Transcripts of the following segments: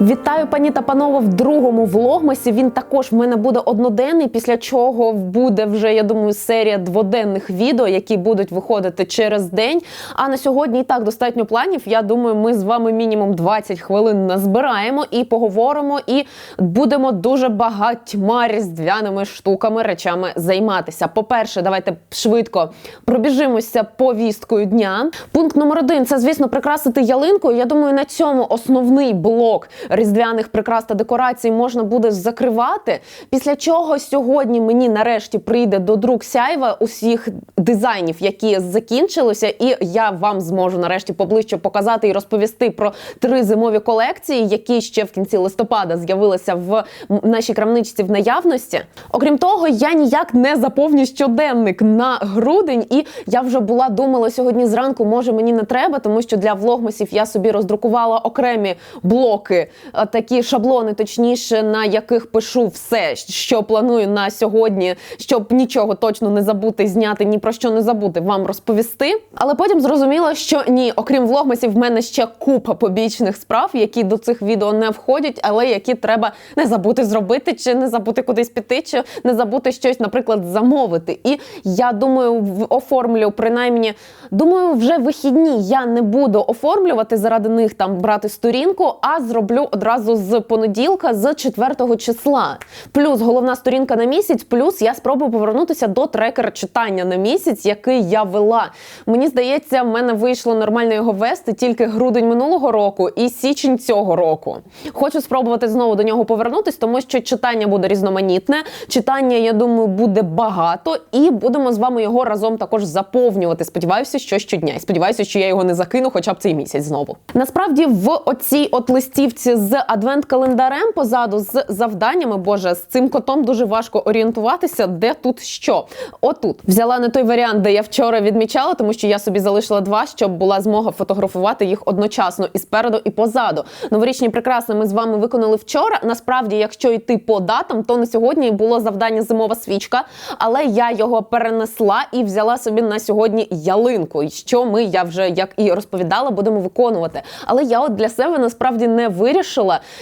Вітаю, пані та панове, в другому влогмасі. Він також в мене буде одноденний, після чого буде вже, я думаю, серія дводенних відео, які будуть виходити через день. А на сьогодні і так достатньо планів. Я думаю, ми з вами мінімум 20 хвилин назбираємо і поговоримо, і будемо дуже багатьма різдвяними штуками, речами займатися. По-перше, давайте швидко пробіжимося повісткою дня. Пункт номер один це, звісно, прикрасити ялинку. Я думаю, на цьому основний блок різдвяних прикрас та декорацій можна буде закривати. Після чого сьогодні мені нарешті прийде до друк сяйва усіх дизайнів, які закінчилися, і я вам зможу нарешті поближче показати і розповісти про три зимові колекції, які ще в кінці листопада з'явилися в нашій крамничці в наявності. Окрім того, я ніяк не заповню щоденник на грудень, і я вже була думала сьогодні зранку, може мені не треба, тому що для влогмасів я собі роздрукувала окремі блоки, такі шаблони, точніше, на яких пишу все, що планую на сьогодні, щоб нічого точно не забути зняти, ні про що не забути вам розповісти. Але потім зрозуміла, що ні, окрім влогмасів, в мене ще купа побічних справ, які до цих відео не входять, але які треба не забути зробити, чи не забути кудись піти, чи не забути щось, наприклад, замовити. І я думаю, оформлю принаймні, думаю, вже вихідні я не буду оформлювати заради них там брати сторінку, а зроблю одразу з понеділка, з 4 числа. Плюс головна сторінка на місяць, плюс я спробую повернутися до трекера читання на місяць, який я вела. Мені здається, в мене вийшло нормально його вести тільки грудень минулого року і січень цього року. Хочу спробувати знову до нього повернутись, тому що читання буде різноманітне. Читання, я думаю, буде багато, і будемо з вами його разом також заповнювати. Сподіваюся, що щодня. І сподіваюся, що я його не закину, хоча б цей місяць знову. Насправді, в оцій от листівці з адвент-календарем позаду з завданнями, боже, з цим котом дуже важко орієнтуватися, де тут що. Отут взяла не той варіант, де я вчора відмічала, тому що я собі залишила два, щоб була змога фотографувати їх одночасно і спереду, і позаду. Новорічні прикраси ми з вами виконали вчора. Насправді, якщо йти по датам, то на сьогодні було завдання зимова свічка, але я його перенесла і взяла собі на сьогодні ялинку. Що ми, я вже як і розповідала, будемо виконувати. Але я от для себе насправді не вирішила,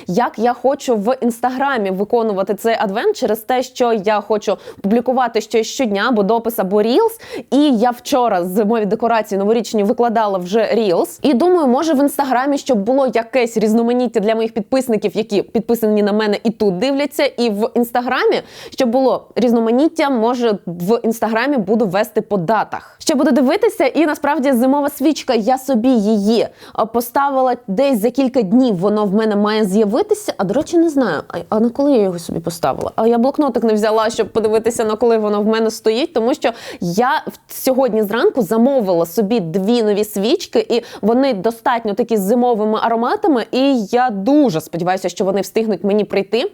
як я хочу в інстаграмі виконувати цей адвент через те, що я хочу публікувати щось щодня, або допис, або рілс. І я вчора зимові декорації новорічні викладала вже рілс. І думаю, може в інстаграмі, щоб було якесь різноманіття для моїх підписників, які підписані на мене і тут дивляться, і в інстаграмі, щоб було різноманіття, може в інстаграмі буду вести по датах. Ще буду дивитися, і насправді зимова свічка, я собі її поставила десь за кілька днів. Воно в мене має з'явитися. А до речі, не знаю. А, на коли я його собі поставила? А я блокнотик не взяла, щоб подивитися на коли воно в мене стоїть, тому що я сьогодні зранку замовила собі дві нові свічки, і вони достатньо такі з зимовими ароматами. І я дуже сподіваюся, що вони встигнуть мені прийти.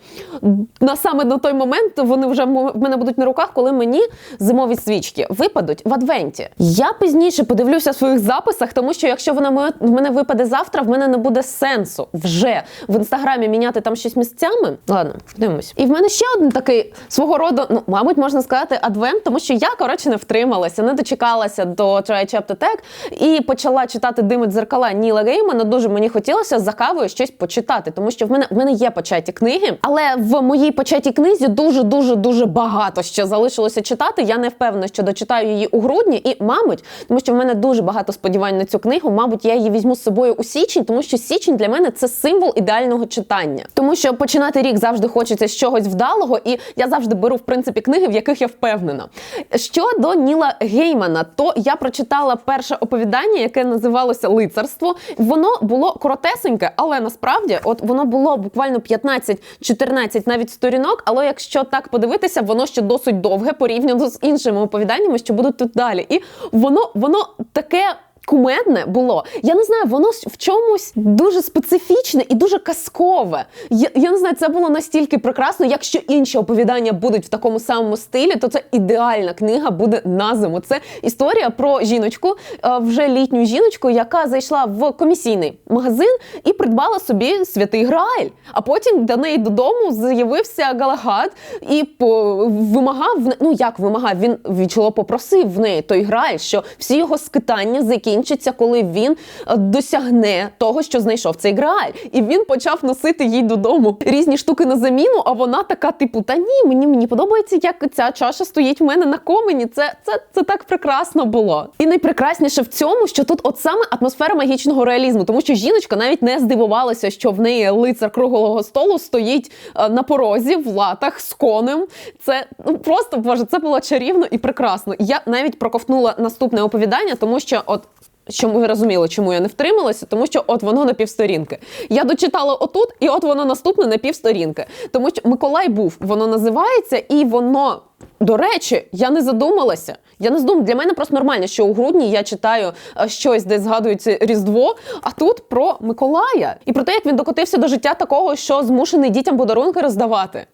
На саме на той момент вони вже в мене будуть на руках, коли мені зимові свічки випадуть в адвенті. Я пізніше подивлюся в своїх записах, тому що якщо вона в мене випаде завтра, в мене не буде сенсу вже в інстаграмі міняти там щось місцями. Ладно, дивимось. І в мене ще один такий свого роду, ну мабуть, можна сказати, адвент, тому що я коротше не втрималася, не дочекалася до Try Chapter Tech і почала читати дими дзеркала Ніла Геймана. Дуже мені хотілося за кавою щось почитати, тому що в мене в мене є початі книги, але в моїй початій книзі дуже дуже дуже багато ще залишилося читати. Я не впевнена, що дочитаю її у грудні, і мабуть, тому що в мене дуже багато сподівань на цю книгу. Мабуть, я її візьму з собою у січень, тому що січень для мене це символ ідеального читання. Тому що починати рік завжди хочеться з чогось вдалого, і я завжди беру в принципі книги, в яких я впевнена. Щодо Ніла Геймана, то я прочитала перше оповідання, яке називалося Лицарство. Воно було коротесеньке, але насправді, от воно було буквально 15-14 навіть сторінок. Але якщо так подивитися, воно ще досить довге порівняно з іншими оповіданнями, що будуть тут далі. І воно, воно таке. Кумедне було. Я не знаю, воно в чомусь дуже специфічне і дуже казкове. Я, я не знаю, це було настільки прекрасно. Якщо інші оповідання будуть в такому самому стилі, то це ідеальна книга буде на зиму. Це історія про жіночку, е, вже літню жіночку, яка зайшла в комісійний магазин і придбала собі святий Грааль. А потім до неї додому з'явився Галагат і по, вимагав ну як вимагав, він відчуло попросив в неї той Грааль, що всі його скитання закінчилися закінчиться, коли він е, досягне того, що знайшов цей грааль. І він почав носити їй додому різні штуки на заміну. А вона така, типу, та ні, мені мені подобається, як ця чаша стоїть в мене на комені. Це, це, це так прекрасно було. І найпрекрасніше в цьому, що тут от саме атмосфера магічного реалізму, тому що жіночка навіть не здивувалася, що в неї лицар круглого столу стоїть е, на порозі в латах з конем. Це ну просто боже, це було чарівно і прекрасно. Я навіть проковтнула наступне оповідання, тому що от. Щоб ви розуміли, чому я не втрималася, тому що от воно на півсторінки. Я дочитала отут, і от воно наступне на півсторінки. Тому що Миколай був, воно називається, і воно, до речі, я не задумалася. Я не здумала. Для мене просто нормально, що у грудні я читаю е, щось, де згадується Різдво, а тут про Миколая і про те, як він докотився до життя такого, що змушений дітям подарунки роздавати.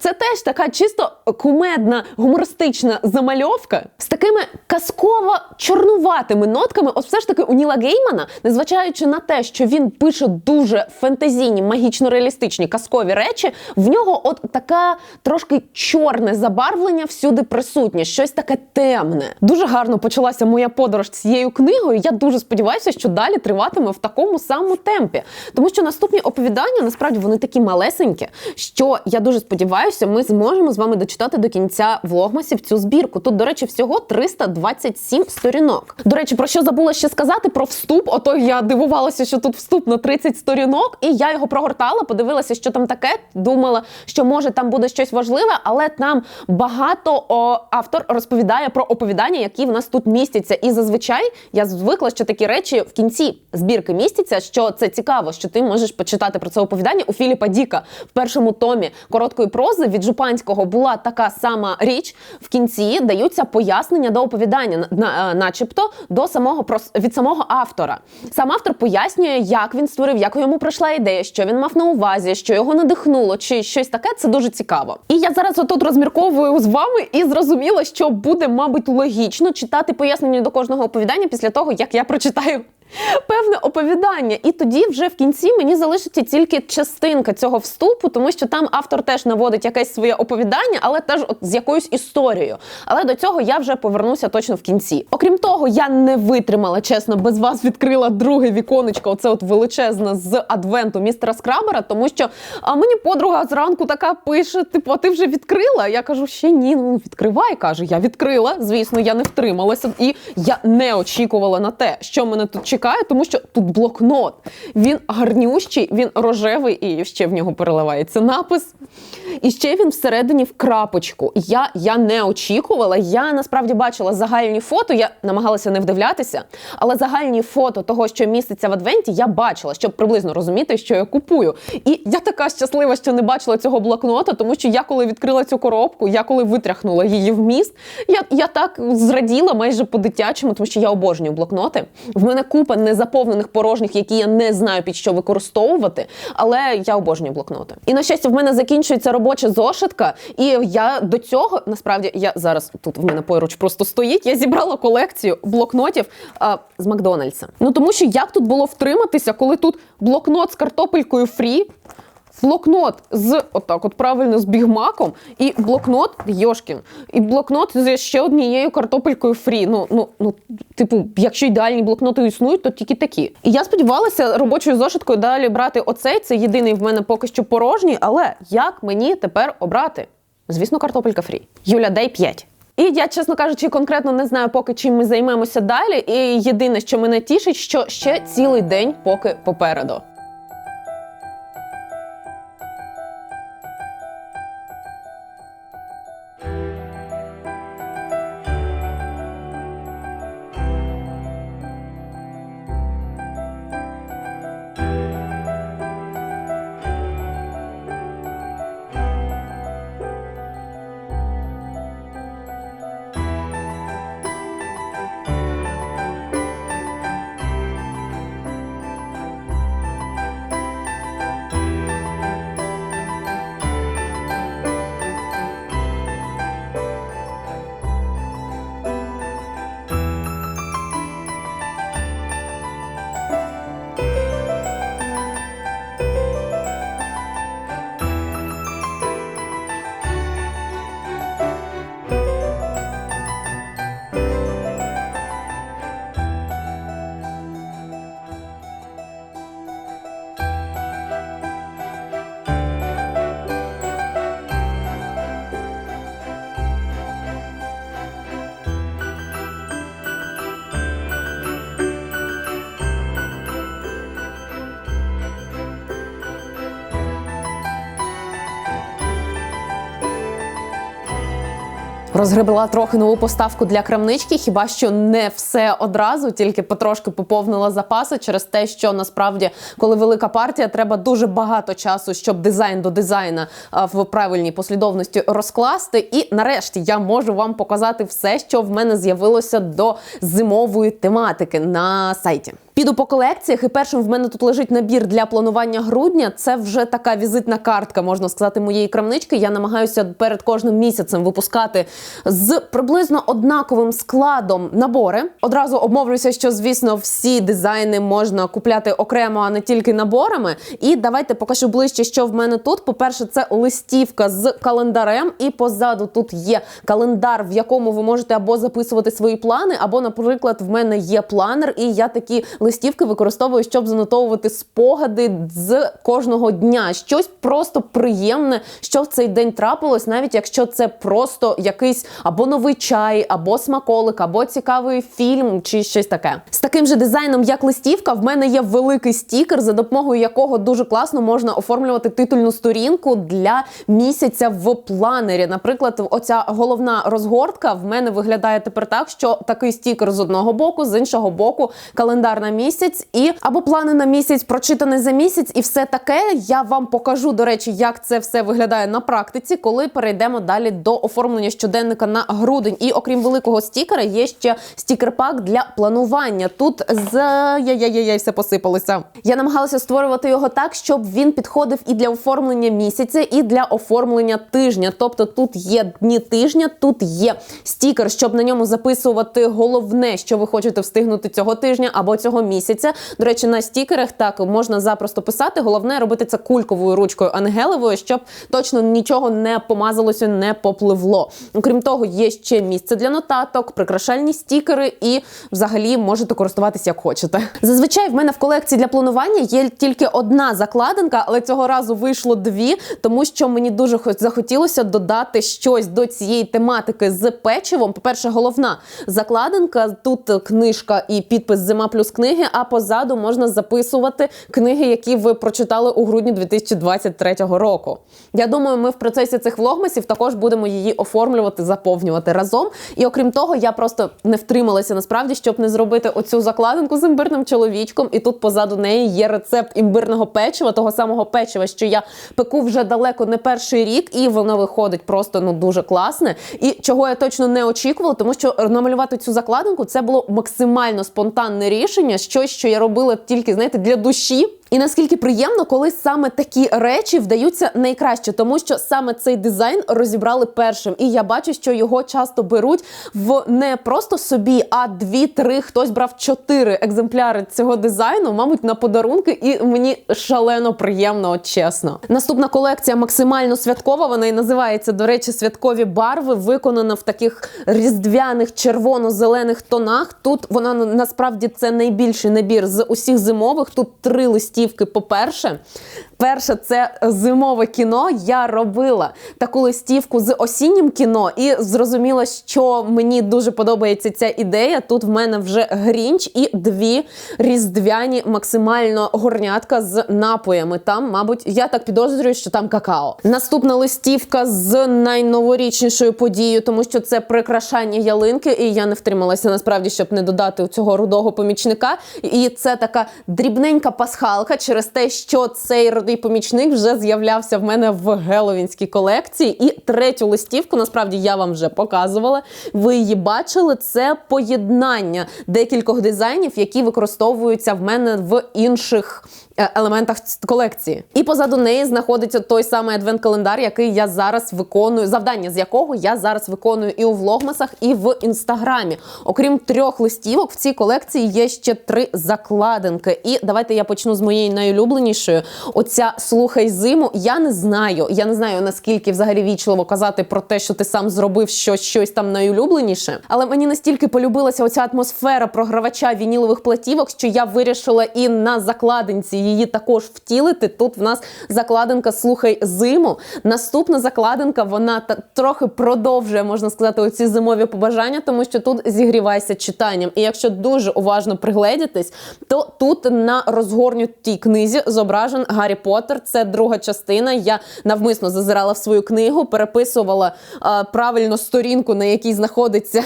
Це теж така чисто кумедна, гумористична замальовка з такими казково-чорнуватими нотками. От все ж таки у Ніла Геймана, незважаючи на те, що він пише дуже фентезійні, магічно-реалістичні казкові речі, в нього от така трошки чорне забарвлення всюди присутнє, щось таке темне. Дуже гарно почалася моя подорож цією книгою. Я дуже сподіваюся, що далі триватиме в такому самому темпі, тому що наступні оповідання насправді вони такі малесенькі, що я дуже сподіваюся, ми зможемо з вами дочитати до кінця влогмасів цю збірку. Тут, до речі, всього 327 сторінок. До речі, про що забула ще сказати про вступ. Ото я дивувалася, що тут вступ на 30 сторінок, і я його прогортала, подивилася, що там таке. Думала, що може там буде щось важливе, але там багато о, автор розповідає про оповідання, які в нас тут містяться. І зазвичай я звикла, що такі речі в кінці збірки містяться. Що це цікаво, що ти можеш почитати про це оповідання у Філіпа Діка в першому томі короткої прози від Жупанського була така сама річ. В кінці даються пояснення до оповідання, е, начебто до самого від самого автора. Сам автор пояснює, як він створив, як йому прийшла ідея, що він мав на увазі, що його надихнуло, чи щось таке. Це дуже цікаво. І я зараз отут розмірковую з вами і зрозуміла, що буде, мабуть, логічно читати пояснення до кожного оповідання після того, як я прочитаю певне оповідання. І тоді вже в кінці мені залишиться тільки частинка цього вступу, тому що там автор теж наводить якесь своє оповідання, але теж от з якоюсь історією. Але до цього я вже повернуся точно в кінці. Окрім того, я не витримала, чесно, без вас відкрила друге віконечко. Оце от величезне з адвенту містера Скрабера, тому що а мені подруга зранку така пише: типу, ти вже відкрила? Я кажу, ще ні. Ну відкривай. каже. Я відкрила. Звісно, я не втрималася, і я не очікувала на те, що мене тут чекає, тому що тут блокнот. Він гарнющий, він рожевий, і ще в нього переливається напис. І ще він всередині в крапочку. Я, я не очікувала. Я насправді бачила загальні фото. Я намагалася не вдивлятися, але загальні фото того, що міститься в адвенті, я бачила, щоб приблизно розуміти, що я купую. І я така щаслива, що не бачила цього блокнота, тому що я коли відкрила цю коробку, я коли витряхнула її в міст, я, я так зраділа майже по-дитячому, тому що я обожнюю блокноти. В мене купа незаповнених порожніх, які я не знаю під що використовувати, але я обожнюю блокноти. І на щастя, в мене закінчується робоча зошитка, і я до цього насправді я зараз тут в мене поруч просто стоїть. Я зібрала колекцію блокнотів а, з Макдональдса. Ну тому що як тут було втриматися, коли тут блокнот з картопелькою фрі. Блокнот з отак, от правильно з бігмаком, і блокнот Йошкін, і блокнот з ще однією картопелькою фрі. Ну ну ну, типу, якщо ідеальні блокноти існують, то тільки такі. І я сподівалася робочою зошиткою далі брати оцей. Це єдиний в мене поки що порожній. Але як мені тепер обрати? Звісно, картопелька фрі. Юля, дай 5. І я, чесно кажучи, конкретно не знаю, поки чим ми займемося далі. І єдине, що мене тішить, що ще цілий день поки попереду. Розгребла трохи нову поставку для крамнички, хіба що не все одразу, тільки потрошки поповнила запаси через те, що насправді, коли велика партія, треба дуже багато часу, щоб дизайн до дизайна в правильній послідовності розкласти. І нарешті я можу вам показати все, що в мене з'явилося до зимової тематики на сайті. Піду по колекціях, і першим в мене тут лежить набір для планування грудня. Це вже така візитна картка, можна сказати, моєї крамнички. Я намагаюся перед кожним місяцем випускати з приблизно однаковим складом набори. Одразу обмовлюся, що звісно всі дизайни можна купляти окремо, а не тільки наборами. І давайте покажу ближче, що в мене тут. По-перше, це листівка з календарем, і позаду тут є календар, в якому ви можете або записувати свої плани, або, наприклад, в мене є планер, і я такі листівки використовую, щоб занотовувати спогади з кожного дня. Щось просто приємне, що в цей день трапилось, навіть якщо це просто якийсь або новий чай, або смаколик, або цікавий фільм, чи щось таке. З таким же дизайном, як листівка, в мене є великий стікер, за допомогою якого дуже класно можна оформлювати титульну сторінку для місяця в планері. Наприклад, оця головна розгортка в мене виглядає тепер так, що такий стікер з одного боку, з іншого боку, календар на місяць і або плани на місяць прочитаний за місяць, і все таке. Я вам покажу, до речі, як це все виглядає на практиці, коли перейдемо далі до оформлення щоденника на грудень. І окрім великого стікера, є ще стікер-пак для планування. Тут з яй-яй-яй, все посипалося. Я намагалася створювати його так, щоб він підходив і для оформлення місяця, і для оформлення тижня. Тобто тут є дні тижня, тут є стікер, щоб на ньому записувати головне, що ви хочете встигнути цього тижня або цього місяця. До речі, на стікерах так можна запросто писати. Головне робити це кульковою ручкою ангелевою, щоб точно нічого не помазалося, не попливло. Окрім того, є ще місце для нотаток, прикрашальні стікери, і взагалі можете користуватися як хочете. Зазвичай в мене в колекції для планування є тільки одна закладинка, але цього разу вийшло дві, тому що мені дуже захотілося додати щось до цієї тематики з печивом. По перше, головна закладинка тут книжка і підпис Зима плюс книги. А позаду можна записувати книги, які ви прочитали у грудні 2023 року. Я думаю, ми в процесі цих влогмасів також будемо її оформлювати, заповнювати разом. І окрім того, я просто не втрималася насправді, щоб не зробити оцю закладинку з імбирним чоловічком. І тут позаду неї є рецепт імбирного печива, того самого печива, що я пеку вже далеко не перший рік, і воно виходить просто ну дуже класне. І чого я точно не очікувала, тому що намалювати цю закладинку це було максимально спонтанне рішення, щось, що я робила тільки знаєте, для душі. І наскільки приємно, коли саме такі речі вдаються найкраще, тому що саме цей дизайн розібрали першим. І я бачу, що його часто беруть в не просто собі, а дві-три. Хтось брав чотири екземпляри цього дизайну, мабуть, на подарунки, і мені шалено приємно, от чесно. Наступна колекція максимально святкова. Вона і називається, до речі, святкові барви, виконана в таких різдвяних червоно-зелених тонах. Тут вона насправді це найбільший набір з усіх зимових. Тут три листівки. По-перше, перше, це зимове кіно. Я робила таку листівку з осіннім кіно, і зрозуміла, що мені дуже подобається ця ідея. Тут в мене вже грінч і дві різдвяні максимально горнятка з напоями. Там, мабуть, я так підозрюю, що там какао. Наступна листівка з найноворічнішою подією, тому що це прикрашання ялинки, і я не втрималася насправді, щоб не додати цього рудого помічника. І це така дрібненька пасхалка через те, що цей рудий помічник вже з'являвся в мене в геловінській колекції. І третю листівку, насправді я вам вже показувала. Ви її бачили. Це поєднання декількох дизайнів, які використовуються в мене в інших. е, Елементах колекції, і позаду неї знаходиться той самий адвент-календар, який я зараз виконую, завдання з якого я зараз виконую і у влогмасах, і в інстаграмі. Окрім трьох листівок, в цій колекції є ще три закладинки. І давайте я почну з моєї найулюбленішої. Оця слухай зиму. Я не знаю. Я не знаю наскільки взагалі вічливо казати про те, що ти сам зробив щось, щось там найулюбленіше. Але мені настільки полюбилася оця атмосфера програвача вінілових платівок, що я вирішила і на закладинці її також втілити. Тут в нас закладинка Слухай зиму. Наступна закладинка вона та трохи продовжує, можна сказати, оці зимові побажання, тому що тут зігрівайся читанням. І якщо дуже уважно пригледітись, то тут на розгорнутій книзі зображен Гаррі Поттер. Це друга частина. Я навмисно зазирала в свою книгу, переписувала е, правильно сторінку, на якій знаходиться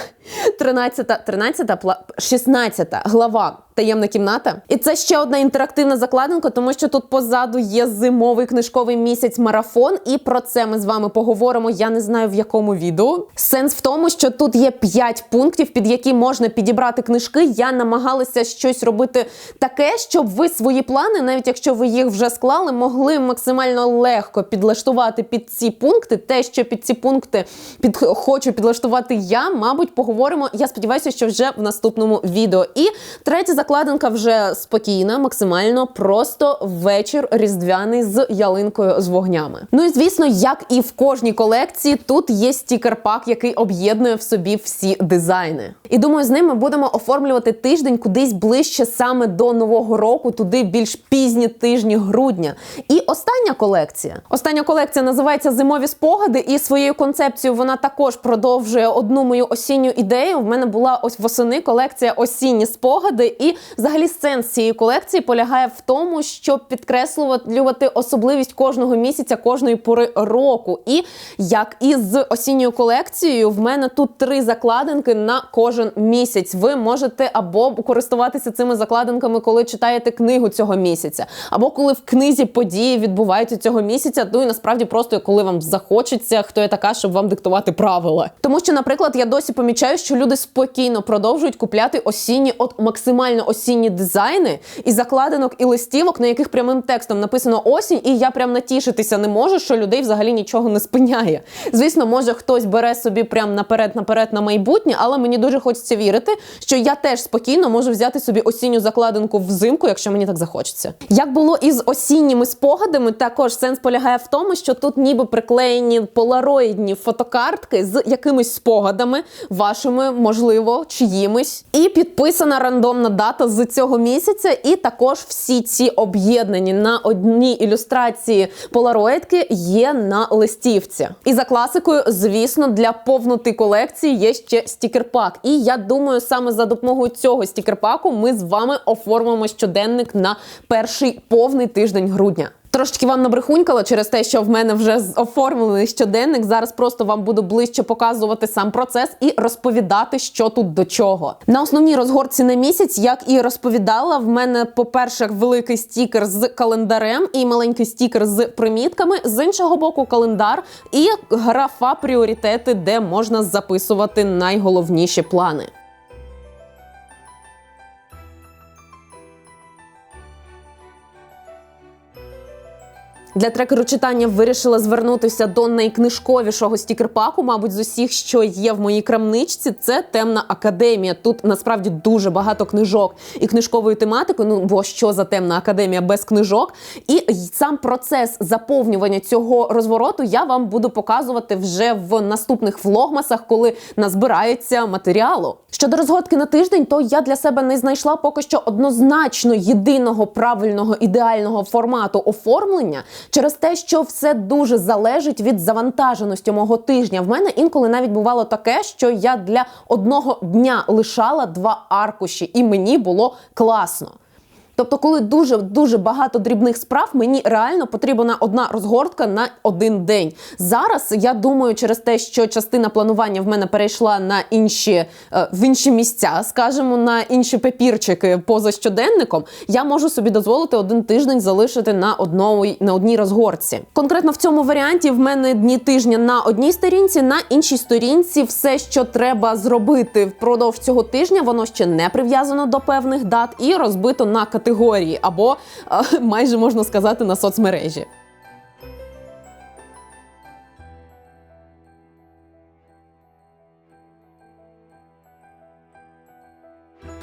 13, 13, 16 глава. Таємна кімната, і це ще одна інтерактивна закладинка, тому що тут позаду є зимовий книжковий місяць марафон, і про це ми з вами поговоримо. Я не знаю в якому відео. Сенс в тому, що тут є 5 пунктів, під які можна підібрати книжки. Я намагалася щось робити таке, щоб ви свої плани, навіть якщо ви їх вже склали, могли максимально легко підлаштувати під ці пункти. Те, що під ці пункти під хочу підлаштувати я, мабуть, поговоримо. Я сподіваюся, що вже в наступному відео. І третя закладинка вже спокійна, максимально просто вечір різдвяний з ялинкою з вогнями. Ну і звісно, як і в кожній колекції, тут є стікер-пак, який об'єднує в собі всі дизайни. І думаю, з ним ми будемо оформлювати тиждень кудись ближче саме до нового року, туди більш пізні тижні грудня. І остання колекція. Остання колекція називається Зимові спогади, і своєю концепцією вона також продовжує одну мою осінню ідею. В мене була ось восени колекція осінні спогади. І взагалі сенс цієї колекції полягає в тому, щоб підкреслювати особливість кожного місяця, кожної пори року. І як і з осінньою колекцією, в мене тут три закладинки на кожен місяць. Ви можете або користуватися цими закладинками, коли читаєте книгу цього місяця, або коли в книзі події відбуваються цього місяця. Ну і насправді просто коли вам захочеться, хто я така, щоб вам диктувати правила. Тому що, наприклад, я досі помічаю, що люди спокійно продовжують купляти осінні, от максимально осінні дизайни і закладинок і листівок, на яких прямим текстом написано осінь, і я прям натішитися не можу, що людей взагалі нічого не спиняє. Звісно, може хтось бере собі прям наперед-наперед на майбутнє, але мені дуже хочеться вірити, що я теж спокійно можу взяти собі осінню закладинку взимку, якщо мені так захочеться. Як було із осінніми спогадами, також сенс полягає в тому, що тут ніби приклеєні полароїдні фотокартки з якимись спогадами, вашими, можливо, чиїмись, і підписана рандомна дата з цього місяця. І також всі ці об'єднані на одній ілюстрації полароїдки є на листівці. І за класикою, звісно, для повноти колекції є ще стікер-пак. І я думаю, саме за допомогою цього стікер-паку ми з вами оформимо щоденник на перший повний тиждень грудня. Трошечки вам набрехунькала через те, що в мене вже оформлений щоденник. Зараз просто вам буду ближче показувати сам процес і розповідати, що тут до чого. На основній розгорці на місяць, як і розповідала, в мене, по-перше, великий стікер з календарем і маленький стікер з примітками. З іншого боку, календар і графа пріоритети, де можна записувати найголовніші плани. Для трекеру читання вирішила звернутися до найкнижковішого стікерпаку, мабуть, з усіх, що є в моїй крамничці. Це темна академія. Тут насправді дуже багато книжок і книжкової тематики. Ну бо що за темна академія без книжок? І сам процес заповнювання цього розвороту я вам буду показувати вже в наступних влогмасах, коли назбирається матеріалу. Щодо розгодки на тиждень, то я для себе не знайшла поки що однозначно єдиного правильного ідеального формату оформлення через те, що все дуже залежить від завантаженості мого тижня. В мене інколи навіть бувало таке, що я для одного дня лишала два аркуші, і мені було класно. Тобто, коли дуже дуже багато дрібних справ, мені реально потрібна одна розгортка на один день. Зараз я думаю, через те, що частина планування в мене перейшла на інші е, в інші місця, скажімо, на інші папірчики поза щоденником, я можу собі дозволити один тиждень залишити на одній, на одній розгорці. Конкретно в цьому варіанті в мене дні тижня на одній сторінці, на іншій сторінці все, що треба зробити впродовж цього тижня, воно ще не прив'язано до певних дат і розбито на категорії категорії, або майже можна сказати на соцмережі.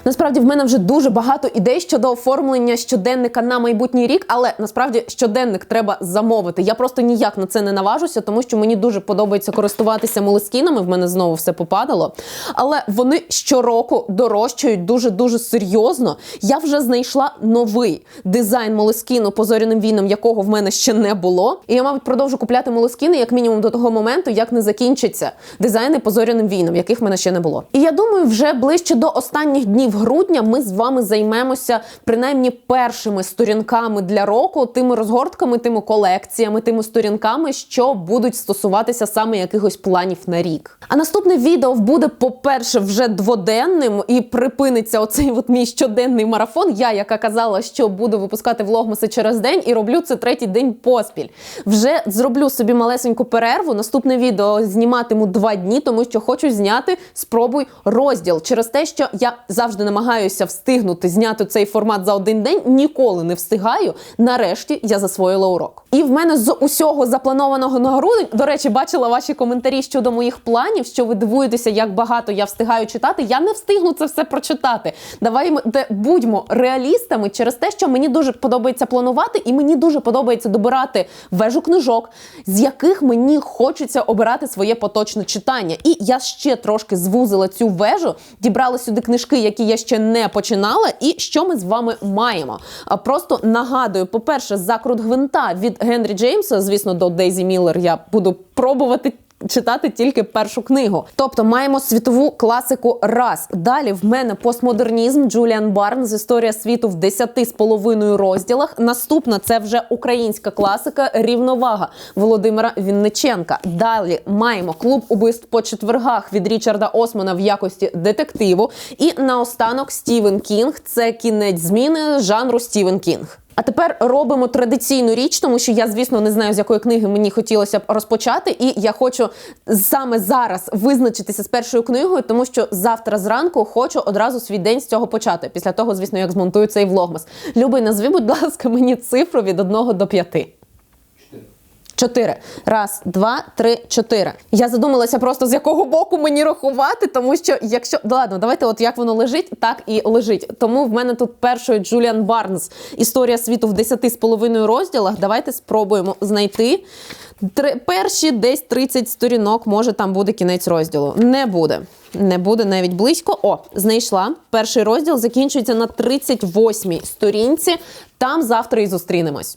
Насправді в мене вже дуже багато ідей щодо оформлення щоденника на майбутній рік, але насправді щоденник треба замовити. Я просто ніяк на це не наважуся, тому що мені дуже подобається користуватися молескінами. В мене знову все попадало. Але вони щороку дорожчають дуже дуже серйозно. Я вже знайшла новий дизайн молескіну по зоряним війнам, якого в мене ще не було. І я, мабуть, продовжу купляти молескіни як мінімум до того моменту, як не закінчаться дизайни по зоряним війнам, яких в мене ще не було. І я думаю, вже ближче до останніх днів грудня ми з вами займемося принаймні першими сторінками для року, тими розгортками, тими колекціями, тими сторінками, що будуть стосуватися саме якихось планів на рік. А наступне відео буде, по-перше, вже дводенним і припиниться оцей от мій щоденний марафон. Я, яка казала, що буду випускати влогмаси через день, і роблю це третій день поспіль. Вже зроблю собі малесеньку перерву. Наступне відео зніматиму два дні, тому що хочу зняти спробуй розділ через те, що я завжди намагаюся встигнути зняти цей формат за один день. Ніколи не встигаю. Нарешті я засвоїла урок. І в мене з усього запланованого на грудень, до речі, бачила ваші коментарі щодо моїх планів, що ви дивуєтеся, як багато я встигаю читати. Я не встигну це все прочитати. Давай ми де будьмо реалістами через те, що мені дуже подобається планувати, і мені дуже подобається добирати вежу книжок, з яких мені хочеться обирати своє поточне читання. І я ще трошки звузила цю вежу, дібрала сюди книжки, які я ще не починала. І що ми з вами маємо? Просто нагадую, по-перше, закрут гвинта від Генрі Джеймса, звісно, до Дейзі Міллер я буду пробувати. Читати тільки першу книгу, тобто маємо світову класику раз. Далі в мене постмодернізм Джуліан Барнс, історія світу в 10 з половиною розділах. Наступна це вже українська класика Рівновага Володимира Вінниченка. Далі маємо клуб убивств по четвергах від Річарда Османа в якості детективу. І наостанок Стівен Кінг. Це кінець зміни жанру Стівен Кінг. А тепер робимо традиційну річ, тому що я, звісно, не знаю, з якої книги мені хотілося б розпочати, і я хочу саме зараз визначитися з першою книгою, тому що завтра зранку хочу одразу свій день з цього почати. Після того, звісно, як змонтую цей влогмас. Любий, назви, будь ласка, мені цифру від 1 до 5. Чотири. Раз, два, три, чотири. Я задумалася просто з якого боку мені рахувати, тому що якщо да ладно, давайте, от як воно лежить, так і лежить. Тому в мене тут першою Джуліан Барнс. Історія світу в 10 з половиною розділах. Давайте спробуємо знайти. Три, перші десь 30 сторінок, може там буде кінець розділу. Не буде. Не буде навіть близько. О, знайшла. Перший розділ закінчується на 38-й сторінці. Там завтра і зустрінемось.